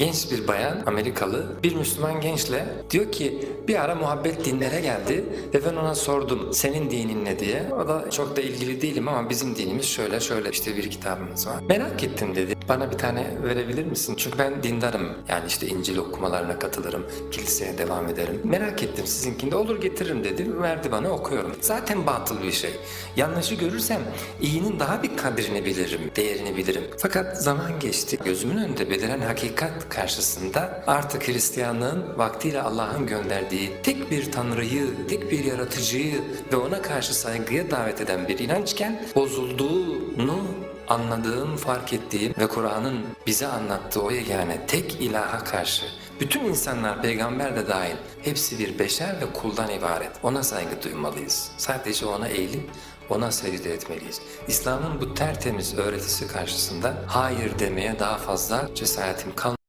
Genç bir bayan Amerikalı bir Müslüman gençle diyor ki bir ara muhabbet dinlere geldi ve ben ona sordum senin dinin ne diye. O da çok da ilgili değilim ama bizim dinimiz şöyle şöyle işte bir kitabımız var. Merak ettim dedi. Bana bir tane verebilir misin? Çünkü ben dindarım. Yani işte İncil okumalarına katılırım. Kiliseye devam ederim. Merak ettim sizinkinde olur getiririm dedi. Verdi bana okuyorum. Zaten batıl bir şey. Yanlışı görürsem iyinin daha bir kadrini bilirim, değerini bilirim. Fakat zaman geçti. Gözümün önünde beliren hakikat karşısında artık Hristiyanlığın vaktiyle Allah'ın gönderdiği tek bir tanrıyı, tek bir yaratıcıyı ve ona karşı saygıya davet eden bir inançken bozulduğunu anladığım, fark ettiğim ve Kur'an'ın bize anlattığı o yegane tek ilaha karşı bütün insanlar peygamber de dahil hepsi bir beşer ve kuldan ibaret. Ona saygı duymalıyız. Sadece ona eğilip ona secde etmeliyiz. İslam'ın bu tertemiz öğretisi karşısında hayır demeye daha fazla cesaretim kalmadı.